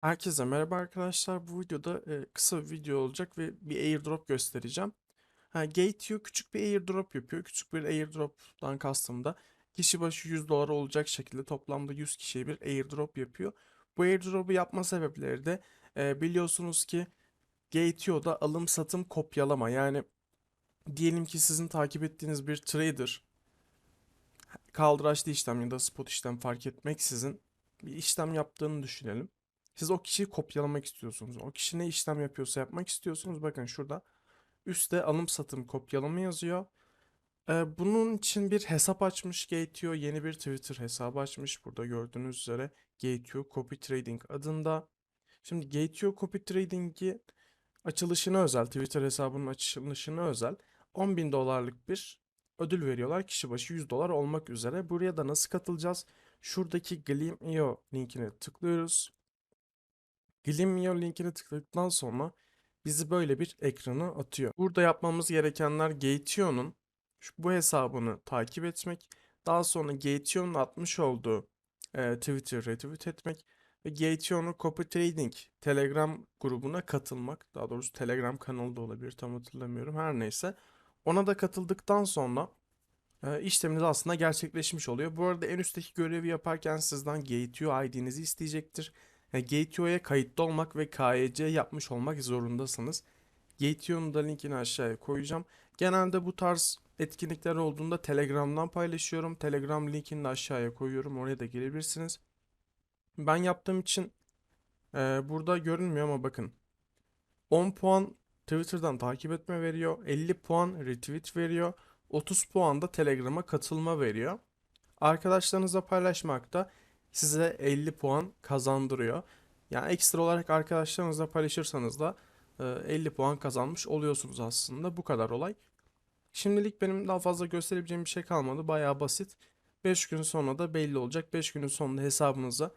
Herkese merhaba arkadaşlar. Bu videoda e, kısa bir video olacak ve bir airdrop göstereceğim. Ha, Gateo küçük bir airdrop yapıyor. Küçük bir airdrop'tan kastım da kişi başı 100 dolar olacak şekilde toplamda 100 kişiye bir airdrop yapıyor. Bu airdrop'u yapma sebepleri de e, biliyorsunuz ki Gateo'da alım satım kopyalama yani diyelim ki sizin takip ettiğiniz bir trader kaldıraçlı işlem ya da spot işlem fark etmeksizin bir işlem yaptığını düşünelim. Siz o kişiyi kopyalamak istiyorsunuz. O kişi ne işlem yapıyorsa yapmak istiyorsunuz. Bakın şurada üstte alım satım kopyalama yazıyor. Ee, bunun için bir hesap açmış Gateo. Yeni bir Twitter hesabı açmış. Burada gördüğünüz üzere Gateo Copy Trading adında. Şimdi Gateo Copy Trading'i açılışına özel, Twitter hesabının açılışına özel 10 bin dolarlık bir ödül veriyorlar. Kişi başı 100 dolar olmak üzere. Buraya da nasıl katılacağız? Şuradaki Gleam.io linkine tıklıyoruz. Gleam.io linkine tıkladıktan sonra bizi böyle bir ekrana atıyor. Burada yapmamız gerekenler Gateo'nun bu hesabını takip etmek. Daha sonra Gateo'nun atmış olduğu e, Twitter retweet etmek ve Gateo'nun Copy Trading Telegram grubuna katılmak. Daha doğrusu Telegram kanalı da olabilir tam hatırlamıyorum. Her neyse. Ona da katıldıktan sonra e, işleminiz aslında gerçekleşmiş oluyor. Bu arada en üstteki görevi yaparken sizden Gateo ID'nizi isteyecektir. Gateo'ya kayıtlı olmak ve KYC yapmış olmak zorundasınız. Gateo'nun da linkini aşağıya koyacağım. Genelde bu tarz etkinlikler olduğunda Telegram'dan paylaşıyorum. Telegram linkini de aşağıya koyuyorum. Oraya da gelebilirsiniz. Ben yaptığım için e, burada görünmüyor ama bakın. 10 puan Twitter'dan takip etme veriyor. 50 puan retweet veriyor. 30 puan da Telegram'a katılma veriyor. Arkadaşlarınızla paylaşmak da size 50 puan kazandırıyor. Yani ekstra olarak arkadaşlarınızla paylaşırsanız da e, 50 puan kazanmış oluyorsunuz aslında. Bu kadar olay. Şimdilik benim daha fazla gösterebileceğim bir şey kalmadı. Bayağı basit. 5 gün sonra da belli olacak. 5 günün sonunda hesabınıza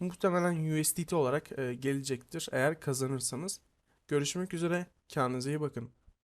muhtemelen USDT olarak e, gelecektir eğer kazanırsanız. Görüşmek üzere. Kendinize iyi bakın.